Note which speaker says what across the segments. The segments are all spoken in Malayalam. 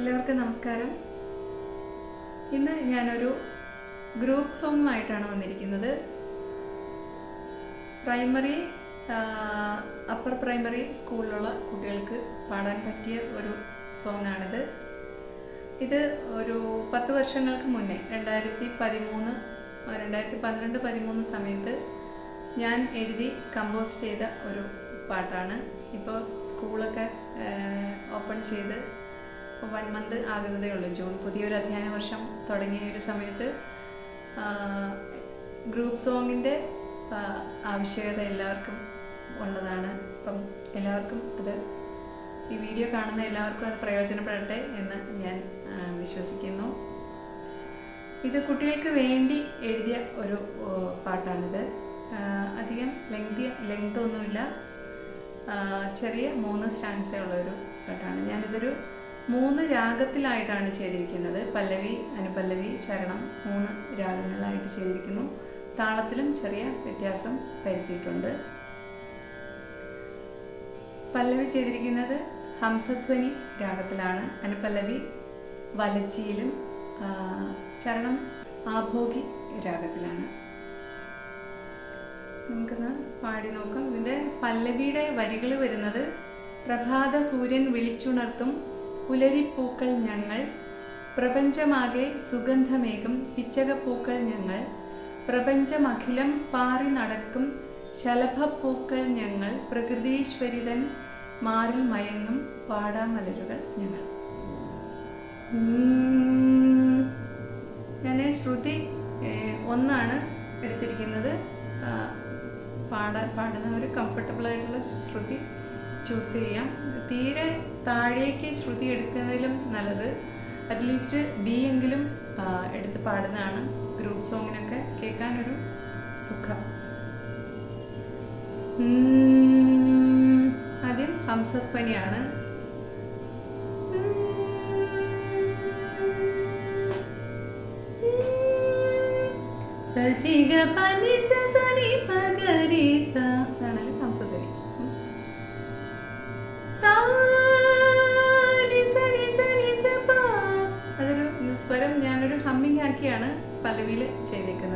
Speaker 1: എല്ലാവർക്കും നമസ്കാരം. ഇന്ന് ഞാനൊരു ഗ്രൂപ്പ് സോങ്ങുമായിട്ടാണ് വന്നിരിക്കുന്നത്. പ്രൈമറി അപ്പർ പ്രൈമറി സ്കൂളിലുള്ള കുട്ടികൾക്ക് പാടാൻ പറ്റിയ ഒരു സോങ് ആണിത് ഇത് ഒരു പത്ത് വർഷങ്ങൾക്ക് മുന്നേ രണ്ടായിരത്തി പതിമൂന്ന് രണ്ടായിരത്തി പന്ത്രണ്ട് പതിമൂന്ന് സമയത്ത് ഞാൻ എഴുതി കമ്പോസ് ചെയ്ത ഒരു പാട്ടാണ്. ഇപ്പോൾ സ്കൂളൊക്കെ ഓപ്പൺ ചെയ്ത് വൺ മന്ത് ആകുന്നതേ ഉള്ളൂ. ജൂൺ പുതിയൊരു അധ്യയന വർഷം തുടങ്ങിയ ഒരു സമയത്ത് ഗ്രൂപ്പ് സോങ്ങിന്റെ ആവശ്യകത എല്ലാവർക്കും ഉള്ളതാണ്. അപ്പം എല്ലാവർക്കും അത് ഈ വീഡിയോ കാണുന്ന എല്ലാവർക്കും അത് പ്രയോജനപ്പെടട്ടെ എന്ന് ഞാൻ വിശ്വസിക്കുന്നു. ഇത് കുട്ടികൾക്ക് വേണ്ടി എഴുതിയ ഒരു പാട്ടാണിത്. അധികം ലെങ്തി ലെങ്ത് ഒന്നുമില്ല. ചെറിയ മൂന്ന് സ്റ്റാൻസേ ഉള്ള ഒരു പാട്ടാണ്. ഞാനിതൊരു മൂന്ന് രാഗത്തിലായിട്ടാണ് ചെയ്തിരിക്കുന്നത്. പല്ലവി അനുപല്ലവി ചരണം മൂന്ന് രാഗങ്ങളിലായിട്ട് ചെയ്തിരിക്കുന്നു. താളത്തിലും ചെറിയ വ്യത്യാസം വരുത്തിയിട്ടുണ്ട്. പല്ലവി ചെയ്തിരിക്കുന്നത് ഹംസധ്വനി രാഗത്തിലാണ്. അനുപല്ലവി വലച്ചിയിലും ചരണം ആഭോഗി രാഗത്തിലാണ്. നമുക്കൊന്ന് പാടി നോക്കാം. ഇതിന്റെ പല്ലവിയുടെ വരികൾ വരുന്നത് പ്രഭാത സൂര്യൻ വിളിച്ചുണർത്തും പുലരിപ്പൂക്കൾ ഞങ്ങൾ പ്രപഞ്ചമാകെ സുഗന്ധമേകും പിച്ചകപ്പൂക്കൾ ഞങ്ങൾ പ്രപഞ്ചമഖിലം പാറി നടക്കും ശലഭപ്പൂക്കൾ ഞങ്ങൾ പ്രകൃതീശ്വരിതൻ മാറിൽ മയങ്ങും പാടാമലരുകൾ ഞങ്ങൾ. ഞാൻ ശ്രുതി ഒന്നാണ് എടുത്തിരിക്കുന്നത്. പാടാൻ പാടുന്ന ഒരു കംഫർട്ടബിൾ ആയിട്ടുള്ള ശ്രുതി. ചൂസ് ചെയ്യാം തീരെ താഴേക്ക് ശ്രുതി എടുക്കുന്നതിലും നല്ലത് അറ്റ്ലീസ്റ്റ് ബി എങ്കിലും എടുത്ത് പാടുന്നതാണ് ഗ്രൂപ്പ് സോങ്ങിനൊക്കെ കേൾക്കാനൊരു സുഖം ആദ്യം ഹംസധ്വനിയാണ് സരിഗ പനി സ ചെയ്തേക്കുന്നത്.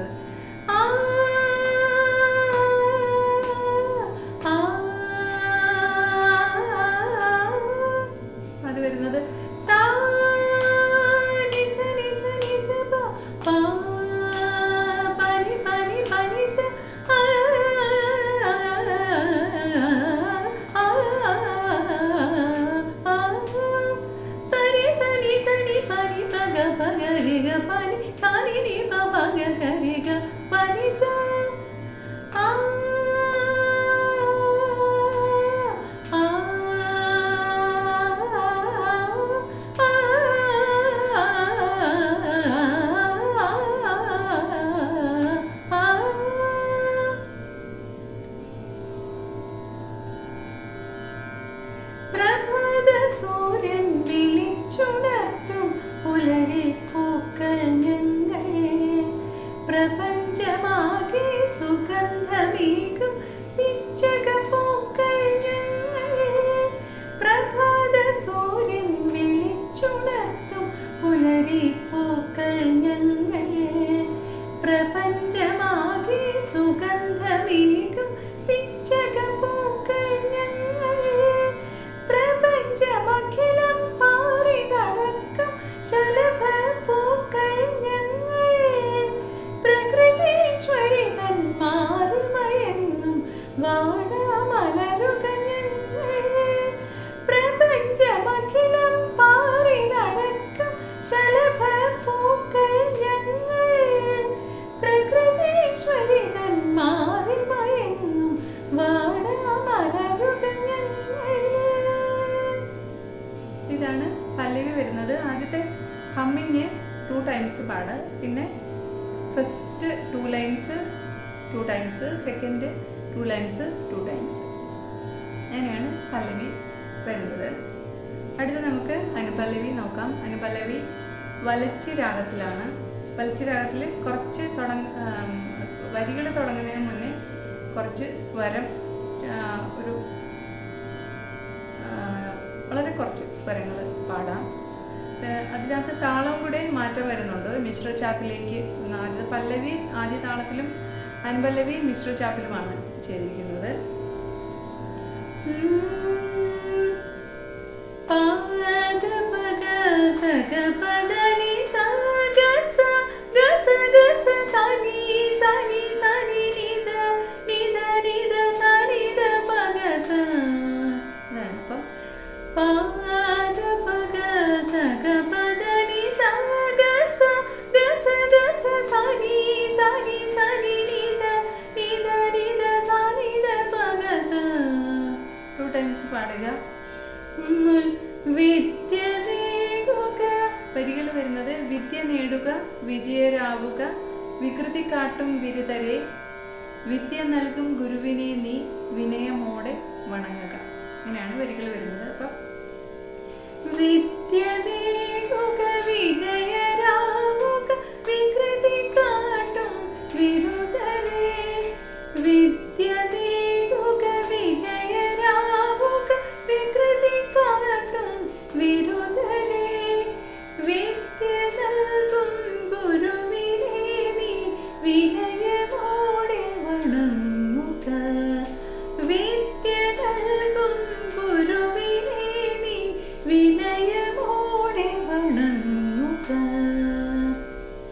Speaker 1: സൂര്യൻ വിളിച്ചുണർത്തും പുലരി പൂക്കൾ ഞങ്ങൾ പ്രപഞ്ചമാകെ ഇതാണ് പല്ലവി വരുന്നത്. ആദ്യത്തെ ഹമ്മിങ് ടു ടൈംസ് പാട്. പിന്നെ first two lines two times second two lines two times. അങ്ങനെയാണ് പല്ലവി വരുന്നത്. അടുത്ത് നമുക്ക് അനുപല്ലവി നോക്കാം. അനുപല്ലവി വലച്ചി രാഗത്തിലാണ് വലച്ചി രാഗത്തിൽ കുറച്ച് തുടങ്ങ വരികൾ തുടങ്ങുന്നതിന് മുന്നേ കുറച്ച് സ്വരം ഒരു വളരെ കുറച്ച് സ്വരങ്ങൾ പാടാം. അതിനകത്ത് താളം കൂടെ മാറ്റം വരുന്നുണ്ട്. മിശ്ര ചാപ്പിലേക്ക് ആദ്യ പല്ലവി ആദ്യ താളത്തിലും അൻപല്ലവി മിശ്ര ചാപ്പിലുമാണ് ചെയ്തിരിക്കുന്നത് പാദ പദ പാടുക വിദ്യ നേടുക. വരികൾ വരുന്നത് വിദ്യ നേടുക വിജയരാവുക വികൃതി കാട്ടും ബിരുദരെ വിദ്യ നൽകും ഗുരുവിനെ നീ വിനയമോടെ വണങ്ങുക. ഇങ്ങനെയാണ് വരികൾ വരുന്നത്. അപ്പം വിദ്യ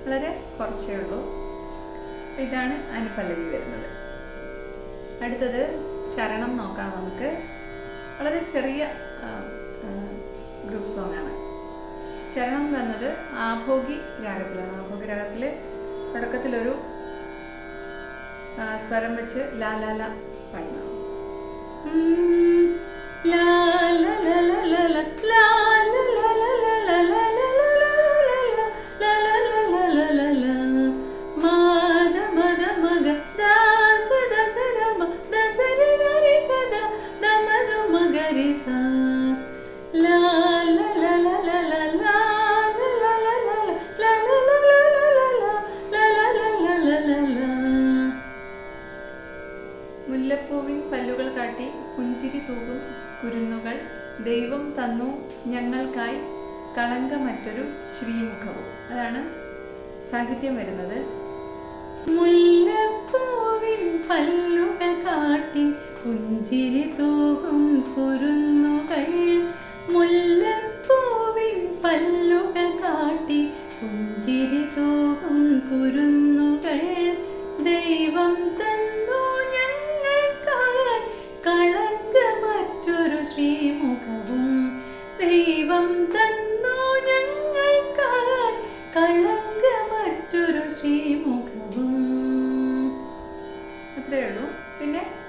Speaker 1: വളരെ കുറച്ചേ ഉള്ളൂ. ഇതാണ് അനുപല്ലവി വരുന്നത്. അടുത്തത് ചരണം നോക്കാം നമുക്ക്. വളരെ ചെറിയ ഗ്രൂപ്പ് സോങ് ആണ്. ചരണം വന്നത് ആഭോഗി രാഗത്തിലാണ്. ആഭോഗി രാഗത്തിൽ തുടക്കത്തിലൊരു സ്വരം വെച്ച് ലാലാല പാടുന്നു ലാ ലാ, ലാ ലാ ലാ ദൈവം തന്നു ഞങ്ങൾക്കായി കളങ്കമറ്റൊരു ശ്രീമുഖവും. അതാണ് സാഹിത്യം വരുന്നത്. മുല്ലപ്പൂവിൻ പല്ലുകൾ കാട്ടി പുഞ്ചിരി തൂകും കുരുന്നുകൾ. മുല്ലപ്പൂവിൻ പല്ലുകൾ കാട്ടി പുഞ്ചിരി തൂകും കുരുന്നുകൾ. ദൈവം തന്നു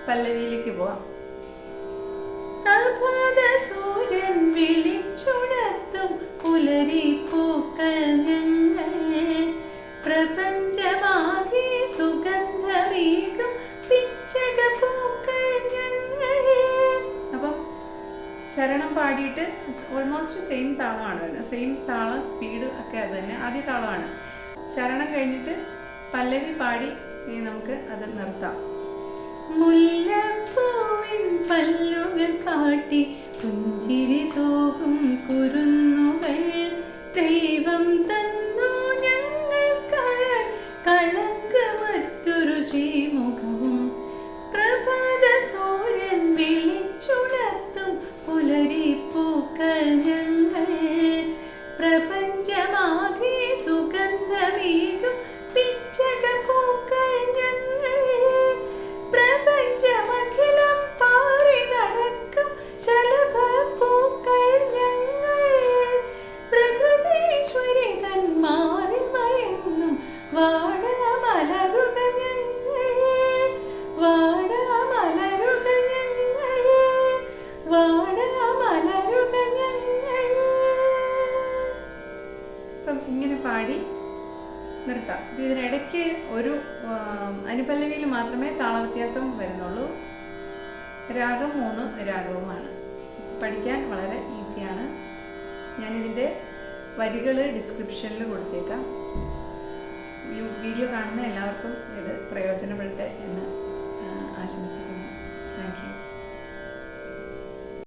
Speaker 1: പല്ലവിയിലേക്ക് പോവാം. പ്രഭാത സൂര്യൻ വിളിച്ചുണർത്തും പുലരി പൂക്കൾ ഞങ്ങൾ. പ്രപഞ്ചമാകെ സുഗന്ധമേകും പിച്ചക പൂക്കൾ ഞങ്ങൾ. അപ്പം ചരണം പാടിയിട്ട് ഓൾമോസ്റ്റ് സെയിം താളമാണ്. വരുന്നത് സെയിം താളം സ്പീഡ് ഒക്കെ അത് തന്നെ. ആദ്യ താളമാണ്. ചരണം കഴിഞ്ഞിട്ട് പല്ലവി പാടി നമുക്ക് അത് നിർത്താം. മുല്ലപ്പൂവിൻ പല്ലുകൾ കാട്ടി പുഞ്ചിരി തോകും കുരുന്നുകൾ ദൈവം തന്നു ഇങ്ങനെ പാടി നിർത്താം. ഇതിനിടയ്ക്ക് ഒരു അനുപല്ലവിയിൽ മാത്രമേ താളവ്യത്യാസം വരുന്നുള്ളൂ. രാഗം മൂന്ന് രാഗവുമാണ്. പഠിക്കാൻ വളരെ ഈസിയാണ്. ഞാനിതിന്റെ വരികൾ ഡിസ്ക്രിപ്ഷനിൽ കൊടുത്തേക്കാം. ഈ വീഡിയോ കാണുന്ന എല്ലാവർക്കും ഇത് പ്രയോജനപ്പെടട്ടെ എന്ന് ആശംസിക്കുന്നു. Thank you.